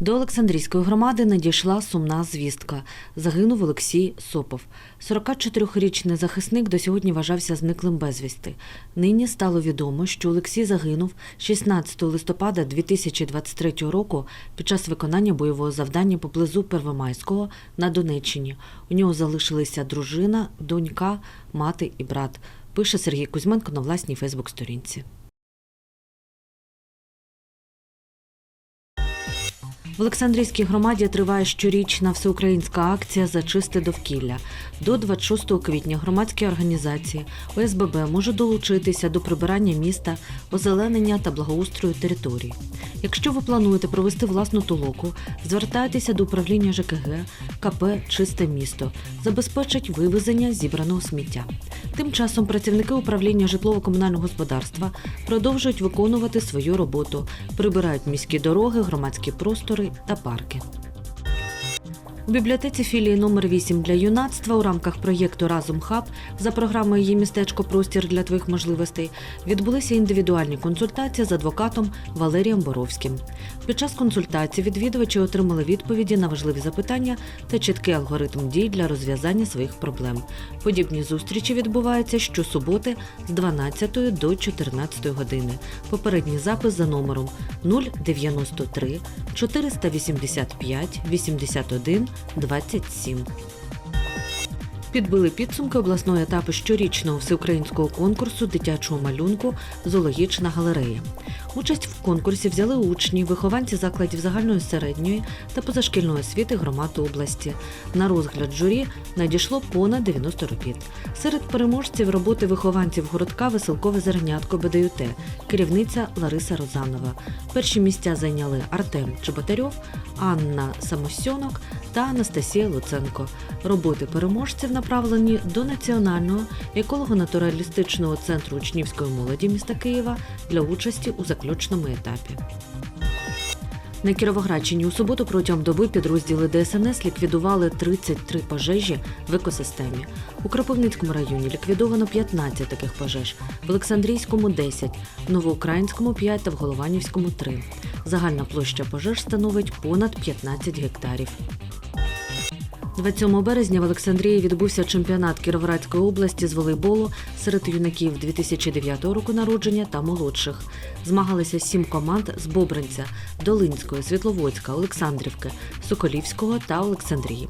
До Олександрійської громади надійшла сумна звістка. Загинув Олексій Сопов. 44-річний захисник до сьогодні вважався зниклим безвісти. Нині стало відомо, що Олексій загинув 16 листопада 2023 року під час виконання бойового завдання поблизу Первомайського на Донеччині. У нього залишилися дружина, донька, мати і брат. Пише Сергій Кузьменко на власній Фейсбук-сторінці. В Олександрійській громаді триває щорічна всеукраїнська акція Зачисти довкілля. До 26 квітня громадські організації ОСББ можуть долучитися до прибирання міста, озеленення та благоустрою територій. Якщо ви плануєте провести власну толоку, звертайтеся до управління ЖКГ КП Чисте місто, забезпечать вивезення зібраного сміття. Тим часом працівники управління житлово-комунального господарства продовжують виконувати свою роботу, прибирають міські дороги, громадські простори та парки. У бібліотеці філії номер 8 для юнацтва у рамках проєкту Разом Хаб за програмою «Є містечко Простір для твоїх можливостей відбулися індивідуальні консультації з адвокатом Валерієм Боровським. Під час консультацій відвідувачі отримали відповіді на важливі запитання та чіткий алгоритм дій для розв'язання своїх проблем. Подібні зустрічі відбуваються щосуботи з 12 до 14 години. Попередній запис за номером 093 485 81 27. Підбили підсумки обласного етапу щорічного всеукраїнського конкурсу дитячого малюнку Зоологічна галерея. Участь в конкурсі взяли учні, вихованці закладів загальної середньої та позашкільної освіти громад області. На розгляд журі надійшло понад 90 робіт. Серед переможців роботи вихованців городка Веселкове зернятко БДЮТ, керівниця Лариса Розанова. Перші місця зайняли Артем Чеботарьов, Анна Самосьонок та Анастасія Луценко. Роботи переможців направлені до Національного еколого-натуралістичного центру учнівської молоді міста Києва для участі у заключному етапі. На Кіровоградщині у суботу протягом доби підрозділи ДСНС ліквідували 33 пожежі в екосистемі. У Кропивницькому районі ліквідовано 15 таких пожеж, в Олександрійському 10, в Новоукраїнському 5 та в Голованівському 3. Загальна площа пожеж становить понад 15 гектарів. 27 березня в Олександрії відбувся чемпіонат Кіровоградської області з волейболу серед юнаків 2009 року народження та молодших. Змагалися сім команд з Бобринця, Долинської, Світловодська, Олександрівки, Соколівського та Олександрії.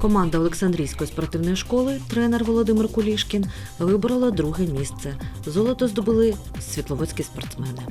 Команда Олександрійської спортивної школи, тренер Володимир Кулішкін, виборола друге місце. Золото здобули світловодські спортсмени.